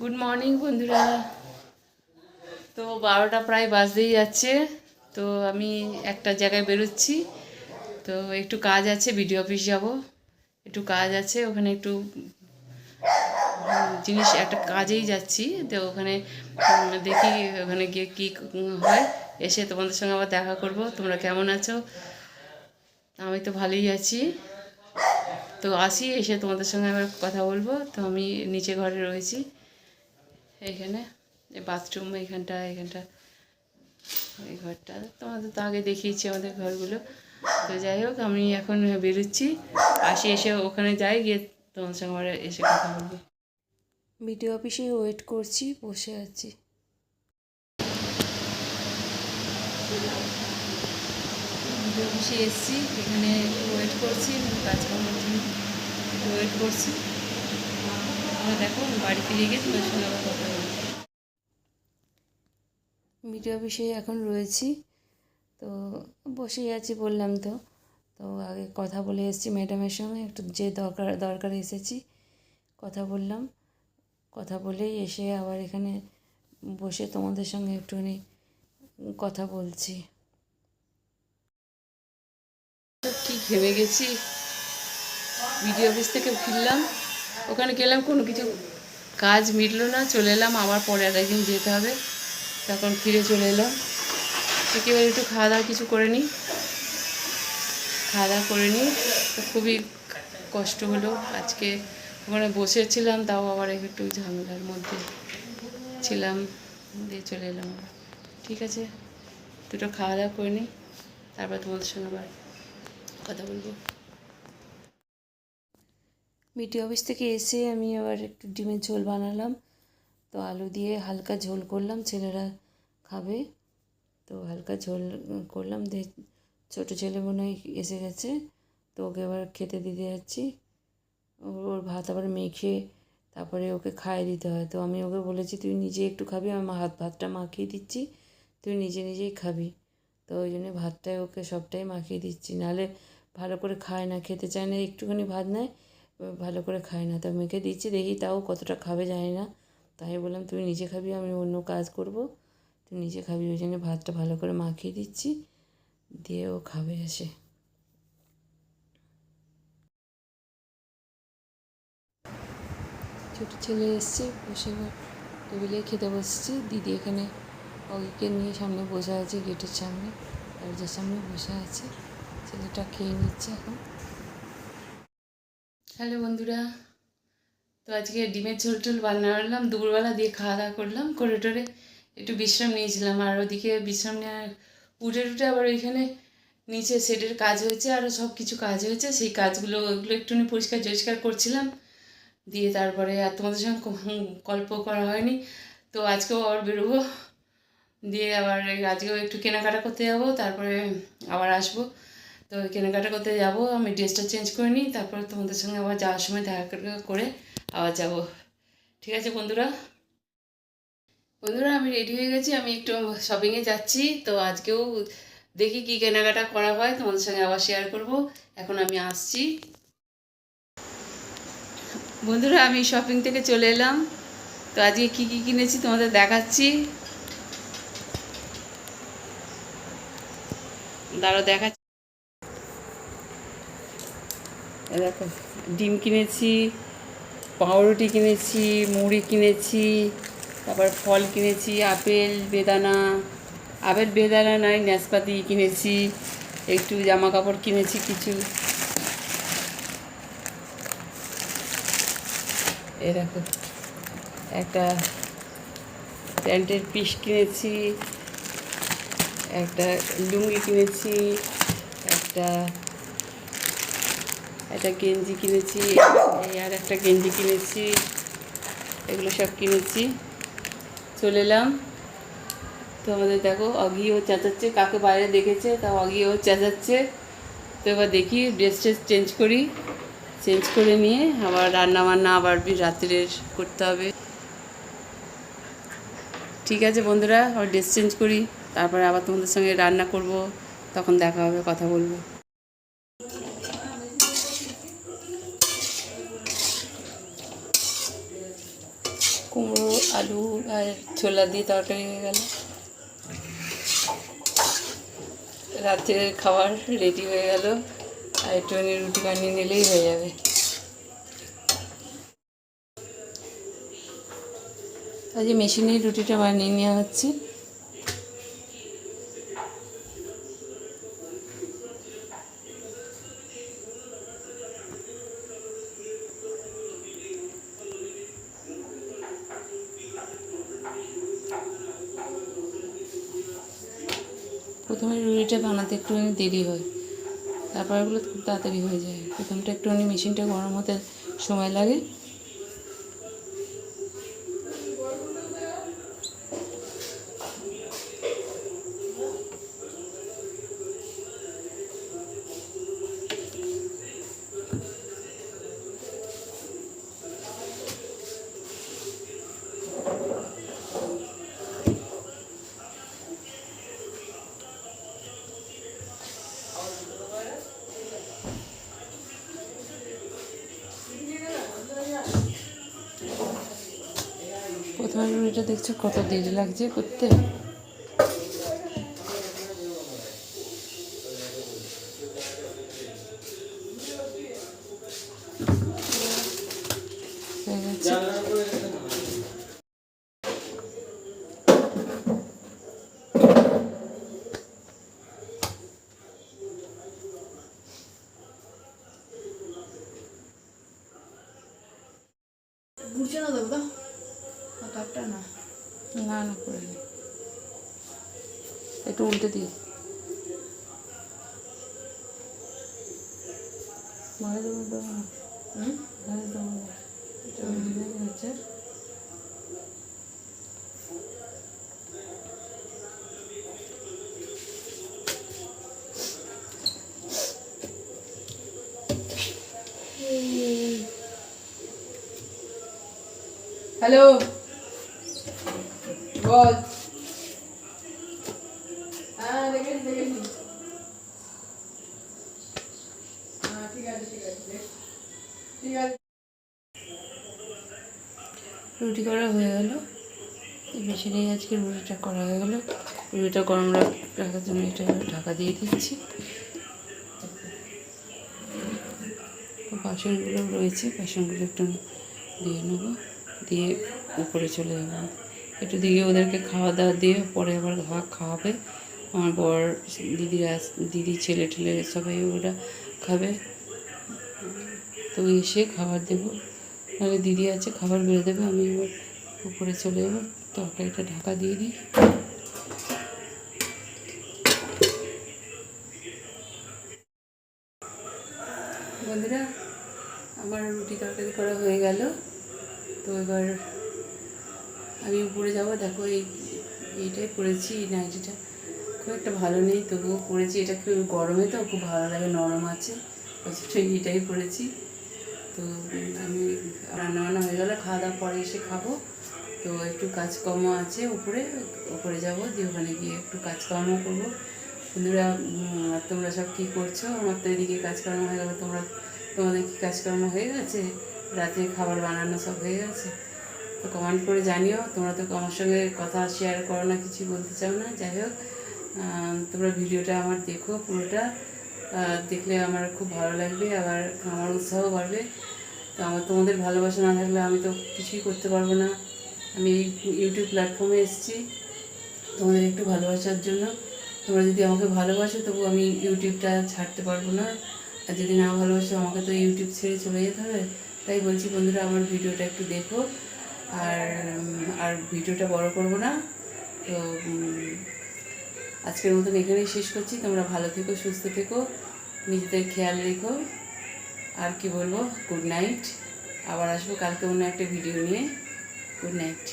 Good morning বন্ধুরা। তো বারোটা প্রায় বাজতেই যাচ্ছে। তো আমি একটা জায়গায় বেরোচ্ছি। তো একটু কাজ আছে, বিডিও অফিস যাব। একটু কাজ আছে, ওখানে একটু জিনিস, একটা কাজেই যাচ্ছি। তো ওখানে দেখি ওখানে গিয়ে কী হয়। এসে তোমাদের সঙ্গে আবার দেখা করব। তোমরা কেমন আছো? আমি তো ভালোই আছি। তো আসি, এসে তোমাদের সঙ্গে আবার কথা বলব। তো আমি নিচে ঘরে রয়েছি। এইখানে এই বাথরুম এইখানটা এইখানটা এই ঘরটা। তোমাদের তো আগে দেখিয়েছি আমাদের ঘরগুলো। তো যাই হোক আমি এখন বেরোচ্ছি। আসি এসে ওখানে যাই গিয়ে তোমার সঙ্গে আবার এসে কথা বলব। বিডিও অফিসে ওয়েট করছি বসে আছি। অফিসে এসেছি এখানে ওয়েট করছি কাজকর্মের জন্য ওয়েট করছি। আমরা দেখো বাড়ি ফিরে গিয়ে তোমার সঙ্গে আবার কথা বলব বিডিও অফিসে এখন রয়েছি তো বসেই আছি বললাম তো। তো আগে কথা বলে এসেছি ম্যাডামের সঙ্গে একটু যে দরকার দরকার এসেছি কথা বললাম। কথা বলেই এসে আবার এখানে বসে তোমাদের সঙ্গে একটুখানি কথা বলছি। কি ঘেমে গেছি বিডিও অফিস থেকে ফিরলাম। ওখানে গেলাম, কোনো কিছু কাজ মিটলো না, চলে এলাম, আবার পরে আর একদিন যেতে হবে। তখন ফিরে চলে এলাম। একেবারে একটু খাওয়া দাওয়া কিছু করে নিই। খাওয়া দাওয়া করে নিই। খুবই কষ্ট হলো। আজকে ওখানে বসেছিলাম তাও আবার একটু ঝামেলার মধ্যে ছিলাম, দিয়ে চলে এলাম ঠিক আছে? দুটো খাওয়া দাওয়া করে নিই। তারপর তোমাদের সঙ্গে আবার কথা বলব। বিডিও অফিস থেকে এসে আমি আবার একটু ডিমের ঝোল বানালাম। তো আলু দিয়ে হালকা ঝোল করলাম, ছেলেরা খাবে। তো হালকা ঝোল করলাম দিয়ে ছোটো ছেলে মনে এসে গেছে, তো ওকে এবার খেতে দিতে যাচ্ছি। ওর ভাত আবার মেখে তারপরে ওকে খাইয়ে দিতে হয়। তো আমি ওকে বলেছি, তুই নিজে একটু খাবি আমি হাত ভাতটা মাখিয়ে দিচ্ছি, তুই নিজে নিজেই খাবি। তো ওই জন্য ভাতটাই ওকে সবটাই মাখিয়ে দিচ্ছি। নাহলে ভালো করে খায় না, খেতে চায় না, একটুখানি ভাত নেয় ভালো করে খায় না। তো মেখে দিচ্ছি, দেখি তাও কতটা খাবে জানি না। তাই বললাম, তুমি নিজে খাবি, আমি অন্য কাজ করব। তুই নিজে খাবি, ওই জন্য ভাতটা ভালো করে মাখিয়ে দিচ্ছি। দিয়ে ও খাবে এসে। ছোটো ছেলে এসছে, বসে টেবিলে খেতে বসছি। দিদি এখানে অগিকে নিয়ে সামনে বসে আছে, গেটের সামনে, দরজার সামনে বসে আছে। ছেলেটা খেয়ে নিচ্ছে এখন। হ্যালো বন্ধুরা। তো আজকে ডিমের ঝোল টোল করলাম দুপুরবেলা দিয়ে খাওয়া দাওয়া করলাম, করে টোরে একটু বিশ্রাম নিয়েছিলাম। আর ওদিকে বিশ্রাম নেওয়ার উঠে টুটে আবার ওইখানে নিচে সেটের কাজ হয়েছে আরও সব কিছু কাজ হয়েছে। সেই কাজগুলো, ওগুলো একটুখানি পরিষ্কার টরিষ্কার করছিলাম। দিয়ে তারপরে আর তোমাদের সঙ্গে গল্প করা হয়নি। তো আজকেও আবার বেরোবো। দিয়ে আবার আজকেও একটু কেনাকাটা করতে যাব, তারপরে আবার আসব। তো কেনাকাটা করতে যাব, আমি ড্রেসটা চেঞ্জ করে নিই, তারপর তোমাদের সঙ্গে আবার যাওয়ার সময় দেখা করে- আবার যাব। ঠিক আছে বন্ধুরা? বন্ধুরা, আমি রেডি হয়ে গেছি, আমি একটু শপিংয়ে যাচ্ছি, তো আজকেও দেখি কি কেনাকাটা করা হয়, তোমাদের সঙ্গে আবার শেয়ার করব। এখন আমি আসছি। বন্ধুরা, আমি শপিং থেকে চলে এলাম, তো আজকে কি কি কিনেছি তোমাদের দেখাচ্ছি। দাঁড়ো দেখাচ্ছি। দেখো ডিম কিনেছি, পাউরুটি কিনেছি, মুড়ি কিনেছি, তারপর ফল কিনেছি, আপেল, বেদানা আপেল, বেদানা নয় নাশপাতি কিনেছি, একটু জামা কাপড় কিনেছি কিছু। এ দেখো একটা প্যান্টের পিস কিনেছি, একটা লুঙ্গি কিনেছি, একটা একটা গেঞ্জি কিনেছি আর একটা গেঞ্জি কিনেছি, এগুলো সব কিনেছি। চলে এলাম। তো আমাদের দেখো, অগিও চেঁচাচ্ছে, কাকে বাইরে দেখেছে তা অগিও চেঁচাচ্ছে। তো এবার দেখি ড্রেস ট্রেস চেঞ্জ করি। চেঞ্জ করে নিয়ে আবার রান্না বান্না আবার রাত্রের করতে হবে। ঠিক আছে বন্ধুরা, আবার ড্রেস চেঞ্জ করি, তারপরে আবার তোমাদের সঙ্গে রান্না করব, তখন দেখা হবে, কথা বলব। আলু আর ছোলা দিয়ে তরকারি হয়ে গেল। রাতের খাবার রেডি হয়ে গেল। আর একটুখানি রুটি বানিয়ে নিলেই হয়ে যাবে। আজ মেশিনে রুটিটা বানিয়ে নেওয়া হচ্ছে। প্রথমে রুটিটা বানাতে একটুখানি দেরি হয়। তারপর ওগুলো খুব তাড়াতাড়ি হয়ে যায়। প্রথমটা একটুখানি মেশিনটা গরম হতে সময় লাগে। রুটিটা দেখছ কত দেরি লাগছে করতে? ঘুরছে না দেবো তো কাপটা না না না করে নি একটু উল্টে দিই মারে দেবো দেবো না হুম মারে দেবো না চল দিলে হচ্ছে হ্যালো বল হ্যাঁ দেখেছি দেখেছি হ্যাঁ ঠিক আছে ঠিক আছে দেখ। ঠিক আছে রুটি করা হয়ে গেল। এই মেশিনেই আজকে রুটিটা করা হয়ে গেল। রুটিটা গরম রাখার জন্য এটা ঢাকা দিয়ে দিচ্ছি। বাসনগুলো রয়েছে, বাসনগুলো একটু দিয়ে নেব। দিয়ে উপরে চলে যাব। একটু দিয়ে ওদেরকে খাওয়া দাওয়া দিয়ে পরে আবার ভাগ খাওয়াবে। আমার বর দিদিরা দিদি, ছেলে টেলে সবাই ওরা খাবে। তো এসে খাবার দেবো। নাহলে দিদি আছে, খাবার বেড়ে দেবে, আমি এবার উপরে চলে যাব। তরকারিটা ঢাকা দিয়ে দিই। বন্ধুরা, আমার রুটি তরকারি করা হয়ে গেল। তো এবার আমি উপরে যাব, দেখো এই এইটাই পরেছি এই নাইটিটা। খুব একটা ভালো নেই, তবুও পরেছি এটা খুব গরমে তো, খুব ভালো লাগে, নরম আছে। এইটাই পরেছি তো আমি রান্না বান্না হয়ে গেলে খাওয়া দাওয়া পরে এসে খাব। তো একটু কাজকর্ম আছে উপরে উপরে যাব, দিয়ে ওখানে গিয়ে একটু কাজকর্ম করব। বন্ধুরা আর তোমরা সব কী করছ? আমার তো এদিকে কাজকর্ম হয়ে গেলো, তোমরা, তোমাদের কি কাজকর্ম হয়ে গেছে? রাতে খাবার বানানো সব হয়ে গেছে? তো কমেন্ট করে জানিও। তোমরা তো আমার সঙ্গে কথা শেয়ার করো না কিছু বলতে চাও না। যাই হোক তোমরা ভিডিওটা আমার দেখো পুরোটা। দেখলে আমার খুব ভালো লাগবে, আবার আমার উৎসাহ বাড়বে। তো আমার তোমাদের ভালোবাসা না থাকলে আমি তো কিছুই করতে পারব না। আমি এই ইউটিউব প্ল্যাটফর্মে এসেছি তোমাদের একটু ভালোবাসার জন্য। তোমরা যদি আমাকে ভালোবাসো, তবু আমি ইউটিউবটা ছাড়তে পারব না। আর যদি না ভালোবাসো, আমাকে তো ইউটিউব ছেড়ে চলে যেতে হবে। তাই বলছি বন্ধুরা, আমার ভিডিওটা একটু দেখো। আর আর ভিডিওটা বড় করব না। তো আজকের মতন এখানেই শেষ করছি। তোমরা ভালো থেকো, সুস্থ থেকো, নিজেদের খেয়াল রেখো। আর কি বলব? গুড নাইট আবার আসব কালকে অন্য একটা ভিডিও নিয়ে। Good night